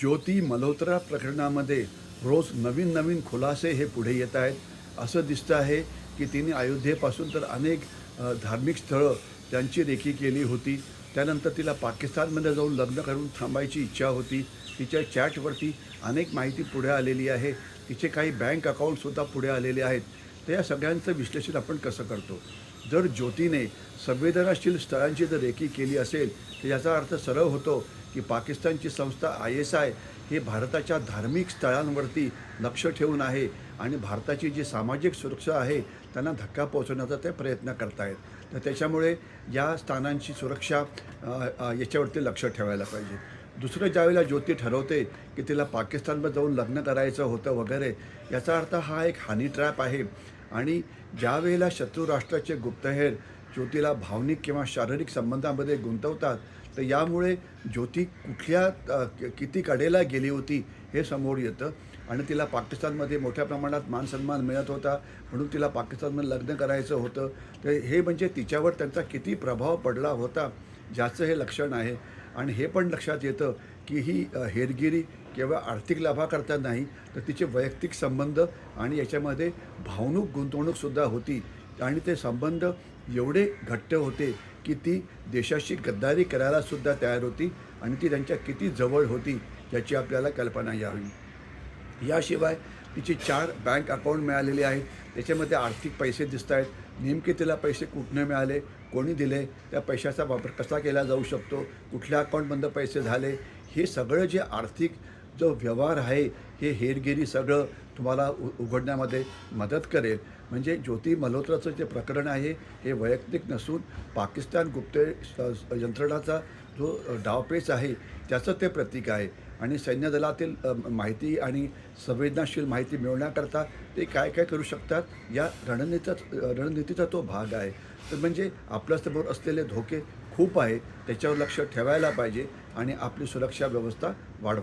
ज्योती मल्होत्रा प्रकरणामध्ये रोज नवीन नवीन खुलासे हे पुढे येत आहेत. असं दिसतं आहे की तिने अयोध्येपासून तर अनेक धार्मिक स्थळं त्यांची रेखी केली होती. त्यानंतर तिला पाकिस्तानमध्ये जाऊन लग्न करून थांबायची इच्छा होती. तिच्या चॅटवरती अनेक माहिती पुढे आलेली आहे. तिचे काही बँक अकाउंटसुद्धा पुढे आलेले आहेत. तर या सगळ्यांचं विश्लेषण आपण कसं करतो? जर ज्योतीने संवेदनाशील स्थळांची जर रेखी केली असेल तर याचा अर्थ सरळ होतो की पाकिस्तानची संस्था आय एस आय हे भारताच्या धार्मिक स्थळांवरती लक्ष ठेवून आहे आणि भारताची जी सामाजिक सुरक्षा आहे त्यांना धक्का पोहोचवण्याचा ते प्रयत्न करतायत. तर त्याच्यामुळे या स्थानांची सुरक्षा याच्यावरती लक्ष ठेवायला पाहिजे. दुसरं ज्यावेळेला ज्योती ठरवते की तिला पाकिस्तानमध्ये जाऊन लग्न करायचं होतं वगैरे याचा अर्थ हा एक हानी ट्रॅप आहे. आणि ज्या वेळेला शत्रू राष्ट्राचे गुप्तहेर ज्योतीला भावनिक किंवा शारीरिक संबंधामध्ये गुंतवतात तर यामुळे ज्योती कुठल्या किती कडेला गेली होती हे समोर येतं. आणि तिला पाकिस्तानमध्ये मोठ्या प्रमाणात मानसन्मान मिळत होता म्हणून तिला पाकिस्तानमध्ये लग्न करायचं होतं. तर हे म्हणजे तिच्यावर त्यांचा किती प्रभाव पडला होता ज्याचं हे लक्षण आहे. आणि हे पण लक्षात येतं की ही हेरगिरी केवळ आर्थिक लाभाकरता नाही तर तिचे वैयक्तिक संबंध आणि याच्यामध्ये भावनिक गुंतवणूकसुद्धा होती. आणि ते संबंध एवढे घट्ट होते की ती देशाशी गद्दारी करायलासुद्धा तयार होती आणि ती त्यांच्या किती जवळ होती याची आपल्याला कल्पना यावी. याशिवाय तिचे चार बँक अकाउंट मिळालेले आहेत. त्याच्यामध्ये आर्थिक पैसे दिसत आहेत. नेमके तिला पैसे कुठनं मिळाले कोणी दिले त्या पैशाचा वापर कसा केला जाऊ शकतो कुठल्या अकाउंटमधनं पैसे झाले हे सगळं जे आर्थिक जो व्यवहार आहे हे हेरगिरी सगळं तुम्हाला उ उघडण्यामध्ये मदत करेल. म्हणजे ज्योती मल्होत्राचं जे प्रकरण आहे हे वैयक्तिक नसून पाकिस्तान गुप्त स- यंत्रणाचा जो डावपेच आहे त्याचं ते प्रतीक आहे. आणि सैन्य दलातील माहिती आणि संवेदनाशील माहिती मिळवण्याकरता ते काय काय करू शकतात या रणनीतीचा रणनीतीचा तो भाग आहे. तर म्हणजे आपल्यासमोर असलेले धोके खूप आहे त्याच्यावर लक्ष ठेवायला पाहिजे आणि आपली सुरक्षा व्यवस्था वाढवा.